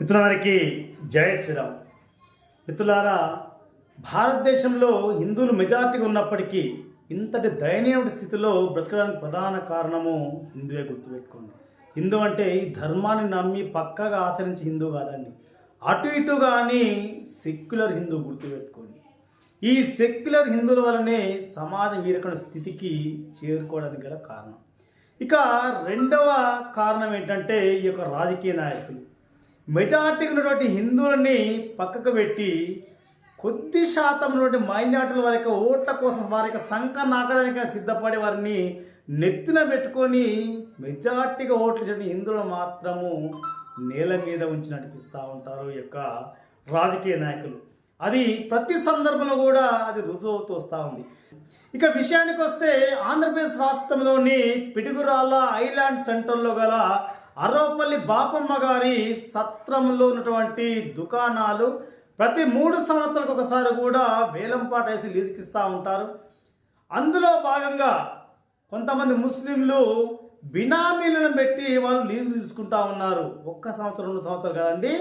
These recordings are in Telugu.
మిత్రులందరికీ జయ శ్రీరామ్. మిత్రులారా భారతదేశంలో హిందువులు మెజార్టీగా ఉన్నప్పటికీ ఇంతటి దయనీయమైన స్థితిలో బ్రతకడానికి ప్రధాన కారణము హిందువే గుర్తుపెట్టుకోండి. హిందూ అంటే ఈ ధర్మాన్ని నమ్మి పక్కగా ఆచరించి హిందూ కాదండి. అటు ఇటు కానీ సెక్యులర్ హిందూ గుర్తుపెట్టుకోండి. ఈ సెక్యులర్ హిందువుల వలనే సమాజం వీరకున్న స్థితికి చేరుకోవడానికి గల కారణం. ఇక రెండవ కారణం ఏంటంటే ఈ యొక్క రాజకీయ నాయకులు. మెజార్టీ ఉన్నటువంటి హిందువులని పక్కకు పెట్టి కొద్ది శాతం నుండి మైనార్టీల వారి యొక్క ఓట్ల కోసం వారి యొక్క సంఖ నాకడానికి సిద్ధపడే వారిని నెత్తిన పెట్టుకొని మెజార్టీగా ఓట్లు చేసిన హిందువులు మాత్రము నేల మీద ఉంచి నడిపిస్తూ ఉంటారు ఈ యొక్క రాజకీయ నాయకులు. అది ప్రతి సందర్భంలో కూడా అది రుజువుతూ వస్తూ ఉంది. ఇక విషయానికి వస్తే ఆంధ్రప్రదేశ్ రాష్ట్రంలోని పిడుగురాళ్ళ ఐలాండ్ సెంటర్లో గల అరవపల్లి బాపమ్మ గారి సత్రంలో ఉన్నటువంటి దుకాణాలు ప్రతి మూడు సంవత్సరాలకు ఒకసారి కూడా వేలంపాట వేసి లీజుకిస్తూ ఉంటారు. అందులో భాగంగా కొంతమంది ముస్లింలు బినామీలను పెట్టి వాళ్ళు లీజు తీసుకుంటా ఉన్నారు. ఒక్క సంవత్సరం రెండు సంవత్సరాలు కదండి.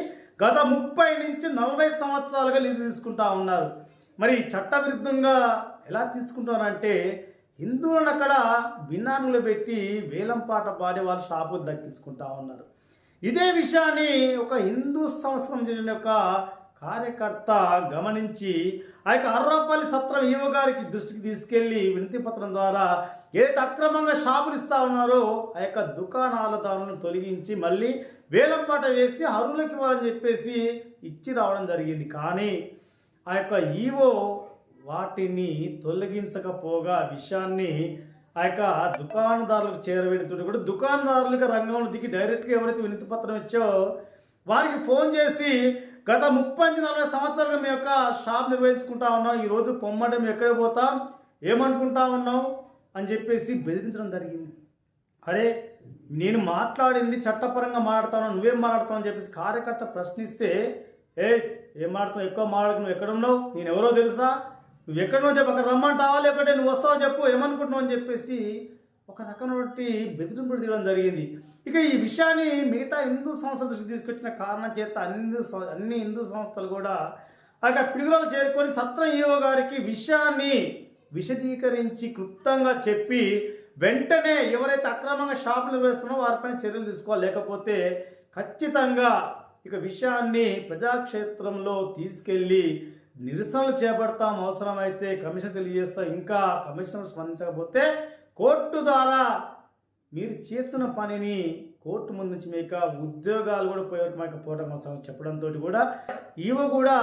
గత ముప్పై నుంచి నలభై సంవత్సరాలుగా లీజు తీసుకుంటా ఉన్నారు. మరి చట్టవిరుద్ధంగా ఎలా తీసుకుంటారంటే హిందువులను అక్కడ భిన్నానులు పెట్టి వేలంపాట పాడి వాళ్ళు షాపులు దక్కించుకుంటా ఉన్నారు. ఇదే విషయాన్ని ఒక హిందూ సంస్థం చెందిన ఒక కార్యకర్త గమనించి ఆ యొక్క అర్రపల్లి సత్రం ఈవో గారికి దృష్టికి తీసుకెళ్ళి వినతి పత్రం ద్వారా ఏదైతే అక్రమంగా షాపులు ఇస్తా ఉన్నారో ఆ యొక్క దుకాణాలదారులను తొలగించి మళ్ళీ వేలంపాట వేసి అరువులకి ఇవ్వాలని చెప్పేసి ఇచ్చి రావడం జరిగింది. కానీ ఆ యొక్క ఈవో వాటిని తొలగించకపోగా విషయాన్ని ఆ యొక్క దుకాణదారులకు చేరవేడుతుంటే కూడా దుకాణదారులుగా రంగంలో దిగి డైరెక్ట్గా ఎవరైతే వినతి పత్రం ఇచ్చో వారికి ఫోన్ చేసి గత ముప్పై నుంచి నలభై సంవత్సరాలుగా మీ యొక్క షాప్ నిర్వహించుకుంటా ఉన్నాం. ఈరోజు పొమ్మంటే మేము ఎక్కడ పోతాం? ఏమనుకుంటా ఉన్నాం? అని చెప్పేసి బెదిరించడం జరిగింది. అరే నేను మాట్లాడింది చట్టపరంగా మాట్లాడతాను నువ్వేం మాట్లాడతావు అని చెప్పేసి కార్యకర్త ప్రశ్నిస్తే ఏ ఏం మాట్లాడుతున్నావు? ఎక్కువ మాట్లాడు నువ్వు ఎక్కడున్నావు నేను ఎవరో తెలుసా? నువ్వు ఎక్కడున్నావు చెప్పు అక్కడ రమ్మంటావా లేకపోతే నువ్వు వస్తావో చెప్పు ఏమనుకుంటున్నావు అని చెప్పేసి ఒక రకమైనటువంటి బెదిరింపుడు తీయడం జరిగింది. ఇక ఈ విషయాన్ని మిగతా హిందూ సంస్థల దృష్టికి తీసుకొచ్చిన కారణం చేత అన్ని హిందూ అన్ని హిందూ సంస్థలు కూడా ఆ యొక్క పిడుగులలో చేరుకొని సత్రం ఈవో గారికి విషయాన్ని విశదీకరించి క్లుప్తంగా చెప్పి వెంటనే ఎవరైతే అక్రమంగా షాపులు నిర్వహిస్తున్నారో వారిపైన చర్యలు తీసుకోవాలి. లేకపోతే ఖచ్చితంగా ఇక విషయాన్ని ప్రజాక్షేత్రంలో తీసుకెళ్ళి నిరసనలు చేపడతాం అవసరమైతే కమిషన్ తెలియజేస్తాం. ఇంకా కమిషనర్ స్పందించకపోతే కోర్టు ద్వారా మీరు చేస్తున్న పనిని కోర్టు ముందు నుంచి మీకు ఉద్యోగాలు కూడా పోయే మాకు పోవడం అవసరం చెప్పడంతో కూడా ఇవి కూడా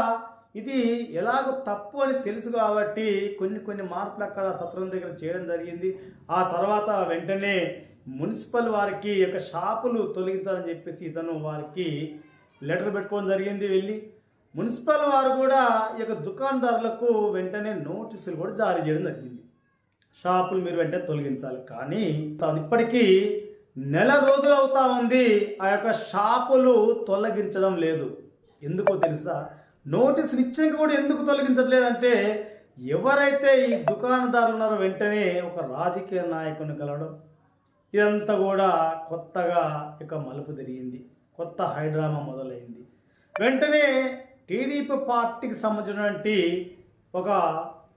ఇది ఎలాగో తప్పు అని తెలుసు కాబట్టి కొన్ని కొన్ని మార్పులు అక్కడ సత్రం దగ్గర చేయడం జరిగింది. ఆ తర్వాత వెంటనే మున్సిపల్ వారికి యొక్క షాపులు తొలగించాలని చెప్పేసి ఇతను వారికి లెటర్ పెట్టుకోవడం జరిగింది వెళ్ళి. మున్సిపల్ వారు కూడా ఈ యొక్క దుకాణదారులకు వెంటనే నోటీసులు కూడా జారీ చేయడం జరిగింది. షాపులు మీరు వెంటనే తొలగించాలి. కానీ అది ఇప్పటికీ నెల రోజులు అవుతా ఉంది ఆ యొక్క షాపులు తొలగించడం లేదు. ఎందుకో తెలుసా? నోటీసులు ఇచ్చాక కూడా ఎందుకు తొలగించట్లేదంటే ఎవరైతే ఈ దుకాణదారులు ఉన్నారో వెంటనే ఒక రాజకీయ నాయకుని కలవడం. ఇదంతా కూడా కొత్తగా ఇక మలుపు తిరిగింది. కొత్త హైడ్రామా మొదలైంది. వెంటనే టీడీపీ పార్టీకి సంబంధించినటువంటి ఒక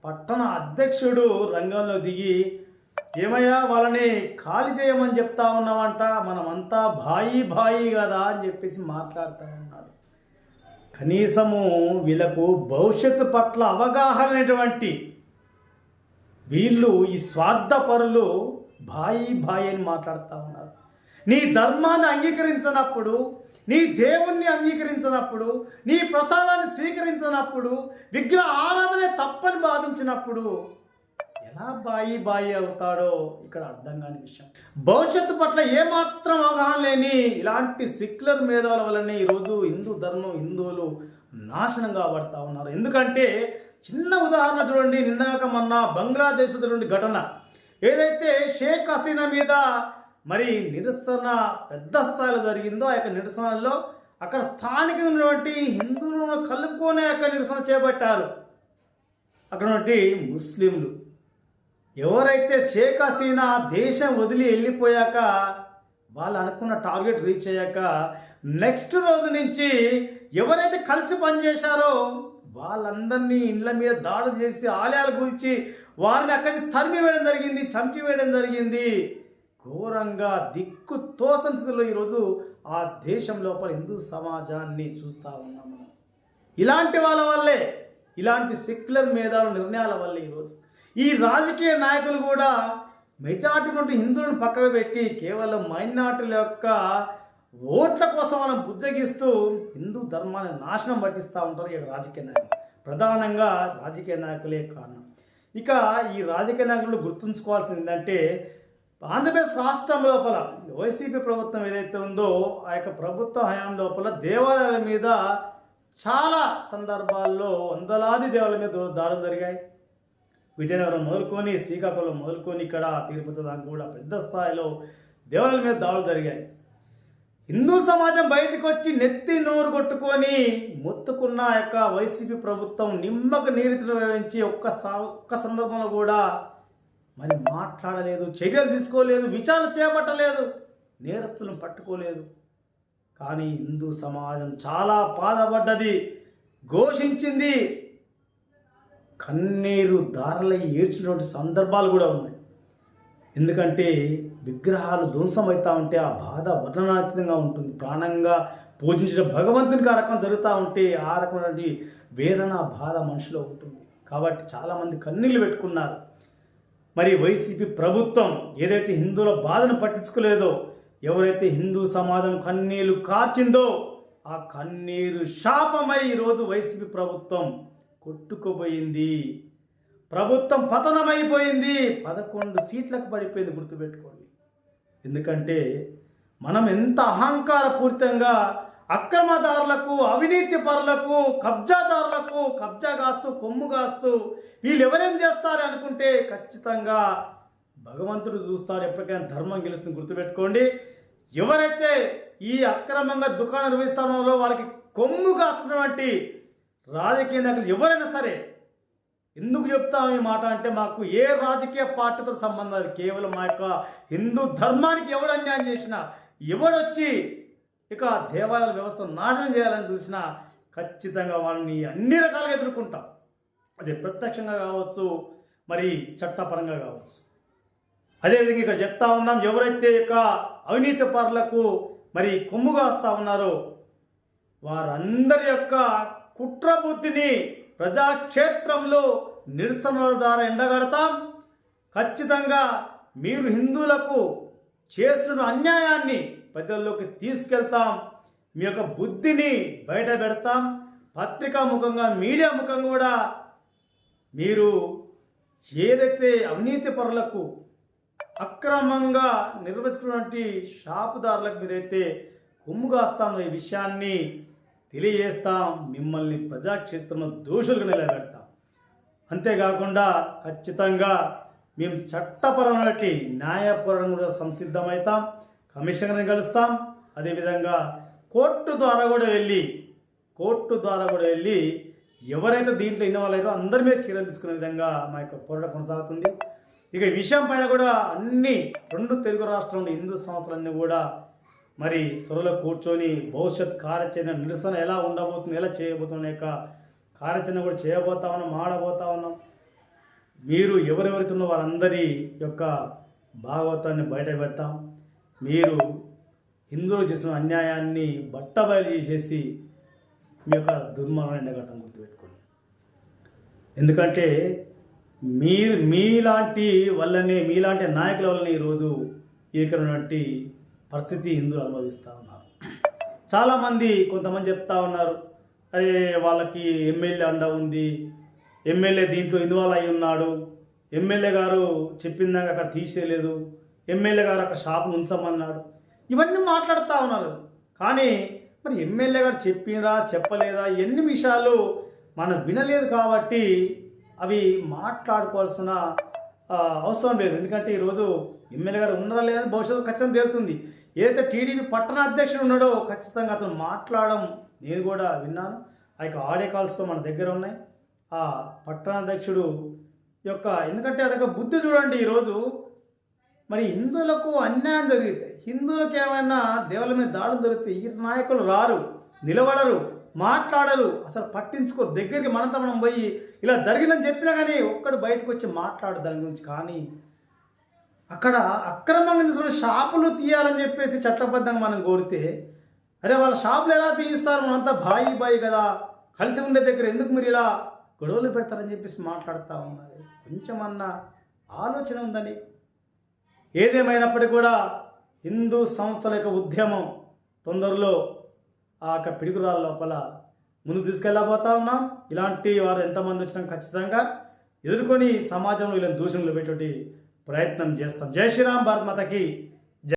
పట్టణ అధ్యక్షుడు రంగంలో దిగి ఏమయ్యా వాళ్ళని ఖాళీ చేయమని చెప్తా ఉన్నామంట మనమంతా బాయి బాయి కదా అని చెప్పేసి మాట్లాడుతూ ఉన్నారు. కనీసము వీళ్ళకు భవిష్యత్తు పట్ల అవగాహన అనేటువంటి వీళ్ళు ఈ స్వార్థపరులు బాయి బాయి అని మాట్లాడుతూ ఉన్నారు. నీ ధర్మాన్ని అంగీకరించినప్పుడు నీ దేవుణ్ణి అంగీకరించినప్పుడు నీ ప్రసాదాన్ని స్వీకరించినప్పుడు విగ్రహ ఆరాధనే తప్పని భావించినప్పుడు ఎలా బాయి బాయి అవుతాడో ఇక్కడ అర్థం కాని విషయం. భవిష్యత్తు పట్ల ఏమాత్రం అవగాహన లేని ఇలాంటి సిక్యులర్ మేధావుల వల్లనే ఈరోజు హిందూ ధర్మం హిందువులు నాశనం కాబడతా ఉన్నారు. ఎందుకంటే చిన్న ఉదాహరణ చూడండి నిన్నాక మొన్న బంగ్లాదేశ్ నుండి ఘటన. ఏదైతే షేక్ హసీనా మీద మరి నిరసన పెద్ద స్థాయిలో జరిగిందో ఆ యొక్క నిరసనలో అక్కడ స్థానికంగా ఉన్నటువంటి హిందువులను కలుపుకొనే అక్కడ నిరసన చేపట్టారు. అక్కడ ఉన్నటువంటి ముస్లింలు. ఎవరైతే షేక్ హసీనా దేశం వదిలి వెళ్ళిపోయాక వాళ్ళు అనుకున్న టార్గెట్ రీచ్ అయ్యాక నెక్స్ట్ రోజు నుంచి ఎవరైతే కలిసి పనిచేశారో వాళ్ళందరినీ ఇండ్ల మీద దాడులు చేసి ఆలయాలు కూల్చి వారిని అక్కడి తరిమి వేయడం జరిగింది చంపి వేయడం జరిగింది. ఘోరంగా దిక్కు తోసని స్థితిలో ఈరోజు ఆ దేశం లోపల హిందూ సమాజాన్ని చూస్తూ ఉన్నాం మనం. ఇలాంటి వాళ్ళ వల్లే ఇలాంటి సెక్యులర్ మేధావుల నిర్ణయాల వల్లే ఈరోజు. ఈ రాజకీయ నాయకులు కూడా మెజార్టీ నుండి హిందువులను పక్కకు పెట్టి కేవలం మైనార్టీల యొక్క ఓట్ల కోసం మనం బుజ్జగిస్తూ హిందూ ధర్మాన్ని నాశనం పట్టిస్తూ ఉంటారు ఈ రాజకీయ నాయకులు. ప్రధానంగా రాజకీయ నాయకులే కారణం. ఇక ఈ రాజకీయ నాయకులు గుర్తుంచుకోవాల్సింది ఏంటంటే ఆంధ్రప్రదేశ్ రాష్ట్రం లోపల వైసీపీ ప్రభుత్వం ఏదైతే ఉందో ఆ యొక్క ప్రభుత్వ హయాం లోపల దేవాలయాల మీద చాలా సందర్భాల్లో వందలాది దేవాలయాల మీద దాడులు జరిగాయి. విజయనగరం మొదలుకొని శ్రీకాకుళం మొదలుకొని ఇక్కడ తిరుపతి దాకా కూడా పెద్ద స్థాయిలో దేవాలయాల మీద దాడులు జరిగాయి. హిందూ సమాజం బయటకు వచ్చి నెత్తి నోరు కొట్టుకొని మొత్తుకున్న ఆ యొక్క వైసీపీ ప్రభుత్వం నిమ్మకు నీరు వేయించి ఒక్క సా- ఒక్క సందర్భంలో కూడా మరి మాట్లాడలేదు చర్యలు తీసుకోలేదు విచారణ చేపట్టలేదు నేరస్తులను పట్టుకోలేదు. కానీ హిందూ సమాజం చాలా బాధపడ్డది ఘోషించింది. కన్నీరు దారలై ఏడ్చినటువంటి సందర్భాలు కూడా ఉన్నాయి. ఎందుకంటే విగ్రహాలు ధ్వంసమవుతా ఉంటే ఆ బాధ వర్ణనాతీతంగా ఉంటుంది. ప్రాణంగా పూజించిన భగవంతునికి ఆ రకం జరుగుతూ ఉంటే ఆ రకమైనటువంటి వేదన బాధ మనిషిలో ఉంటుంది. కాబట్టి చాలామంది కన్నీళ్ళు పెట్టుకున్నారు. మరి వైసీపీ ప్రభుత్వం ఏదైతే హిందువుల బాధను పట్టించుకోలేదో ఎవరైతే హిందూ సమాజం కన్నీళ్ళు కార్చిందో ఆ కన్నీరు శాపమై ఈరోజు వైసీపీ ప్రభుత్వం కొట్టుకుపోయింది. ప్రభుత్వం పతనమైపోయింది. పదకొండు సీట్లకు పడిపోయింది గుర్తుపెట్టుకోండి. ఎందుకంటే మనం ఎంత అహంకారపూరితంగా అక్రమదారులకు అవినీతి పరులకు కబ్జాదారులకు కబ్జా కాస్తూ కొమ్ము కాస్తూ వీళ్ళు ఎవరేం చేస్తారు అనుకుంటే ఖచ్చితంగా భగవంతుడు చూస్తాడు. ఎప్పటికైనా ధర్మం గెలుస్తుంది. గుర్తుపెట్టుకోండి. ఎవరైతే ఈ అక్రమంగా దుకాణం నిర్వహిస్తానో వాళ్ళకి కొమ్ము కాస్తున్నటువంటి రాజకీయ నాయకులు ఎవరైనా సరే ఎందుకు చెప్తాం ఈ మాట అంటే మాకు ఏ రాజకీయ పార్టీతో సంబంధం కేవలం మా యొక్క హిందూ ధర్మానికి ఎవడు అన్యాయం చేసినా ఎవడొచ్చి ఇక దేవాలయాల వ్యవస్థ నాశనం చేయాలని చూసినా ఖచ్చితంగా వాళ్ళని అన్ని రకాలుగా ఎదుర్కొంటాం. అది ప్రత్యక్షంగా కావచ్చు మరి చట్టపరంగా కావచ్చు. అదేవిధంగా ఇక్కడ చెప్తా ఉన్నాం ఎవరైతే ఇక అవినీతి పరులకు మరి కొమ్ము కాస్తా ఉన్నారో వారందరి యొక్క కుట్ర బుద్ధిని ప్రజాక్షేత్రంలో నిరసనల ద్వారా ఎండగడతాం. ఖచ్చితంగా మీరు హిందువులకు చేసిన అన్యాయాన్ని ప్రజల్లోకి తీసుకెళ్తాం. మీ యొక్క బుద్ధిని బయట పెడతాం. పత్రికా ముఖంగా మీడియా ముఖంగా కూడా మీరు ఏదైతే అవినీతి పరులకు అక్రమంగా నిర్వహించుకున్నటువంటి షాపుదారులకు మీరైతే కొమ్ము కాస్తాం ఈ విషయాన్ని తెలియజేస్తాం. మిమ్మల్ని ప్రజాక్షేత్రంలో దోషులుగా నిలబెడతాం. అంతేకాకుండా ఖచ్చితంగా మేము చట్టపరమైనటువంటి న్యాయపరంగా కూడా సంసిద్ధమవుతాం. కమిషనర్ని కలుస్తాం. అదేవిధంగా కోర్టు ద్వారా కూడా వెళ్ళి కోర్టు ద్వారా కూడా వెళ్ళి ఎవరైతే దీంట్లో ఇన్వాల్వ్ అయ్యారో అందరి మీద చర్యలు తీసుకునే విధంగా మా యొక్క పోరాటం కొనసాగుతుంది. ఇక ఈ విషయం పైన కూడా అన్ని రెండు తెలుగు రాష్ట్రంలో హిందూ సంస్థలన్నీ కూడా మరి త్వరలో కూర్చొని భవిష్యత్ కార్యాచరణ నిరసన ఎలా ఉండబోతుంది ఎలా చేయబోతున్న యొక్క కార్యాచరణ కూడా చేయబోతా ఉన్నాం ఆడబోతా ఉన్నాం. మీరు ఎవరెవరితో ఉన్న వారందరి యొక్క భాగవతాన్ని బయట పెడతాం. మీరు హిందువులు చేసిన అన్యాయాన్ని బట్టబయలు చేసేసి మీ యొక్క దుర్మార్గం ఎండగట్టం గుర్తుపెట్టుకోండి. ఎందుకంటే మీరు మీలాంటి వల్లనే మీలాంటి నాయకుల వల్లనే ఈరోజు ఈకరటువంటి పరిస్థితి హిందువులు అనుభవిస్తూ ఉన్నారు. చాలామంది కొంతమంది చెప్తా ఉన్నారు అరే వాళ్ళకి ఎమ్మెల్యే అండ ఉంది ఎమ్మెల్యే దీంట్లో ఇన్వాల్వ్ అయి ఉన్నాడు ఎమ్మెల్యే గారు చెప్పిందాక అక్కడ తీసేయలేదు ఎమ్మెల్యే గారు అక్కడ షాపు ఉంచమన్నాడు. ఇవన్నీ మాట్లాడుతూ ఉన్నారు. కానీ మరి ఎమ్మెల్యే గారు చెప్పిరా చెప్పలేదా? ఎన్ని విషయాలు మనం వినలేదు కాబట్టి అవి మాట్లాడుకోవాల్సిన అవసరం లేదు. ఎందుకంటే ఈరోజు ఎమ్మెల్యే గారు ఉన్నారా లేదా భవిష్యత్తు ఖచ్చితంగా తేలుతుంది. ఏదైతే టీడీపీ పట్టణ అధ్యక్షుడు ఉన్నాడో ఖచ్చితంగా అతను మాట్లాడడం నేను కూడా విన్నాను. ఆ యొక్క ఆడియో కాల్స్తో మన దగ్గర ఉన్నాయి. ఆ పట్టణాధ్యక్షుడు యొక్క ఎందుకంటే అదొక బుద్ధి చూడండి ఈరోజు. మరి హిందువులకు అన్యాయం జరిగితే హిందువులకు ఏమైనా దేవుల మీద దాడులు జరిగితే ఈ నాయకులు రారు నిలబడరు మాట్లాడరు అసలు పట్టించుకోరు దగ్గరికి మనంతా మనం పోయి ఇలా జరిగిందని చెప్పినా కానీ ఒక్కడు బయటకు వచ్చి మాట్లాడు దాని గురించి. కానీ అక్కడ అక్రమంగా తీసుకున్న షాపులు తీయాలని చెప్పేసి చట్టబద్ధంగా మనం కోరితే అరే వాళ్ళ షాపులు ఎలా తీయిస్తారు? మనంతా బాయి బాయి కదా. కలిసి ఉండే దగ్గర ఎందుకు మీరు ఇలా గొడవలు పెడతారని చెప్పేసి మాట్లాడుతూ ఉన్నారు. కొంచెమన్నా ఆలోచన ఉందని ఏదేమైనప్పటికీ కూడా హిందూ సంస్థల యొక్క ఉద్యమం తొందరలో ఆ యొక్క పిడుగురాల లోపల ముందు తీసుకెళ్ళబోతా ఉన్నాం. ఇలాంటి వారు ఎంతమంది వచ్చినా ఖచ్చితంగా ఎదుర్కొని సమాజంలో ఇలా దూషణలు పెట్టేటి ప్రయత్నం చేస్తాం. జై శ్రీరామ్ భారత్ మాతకి.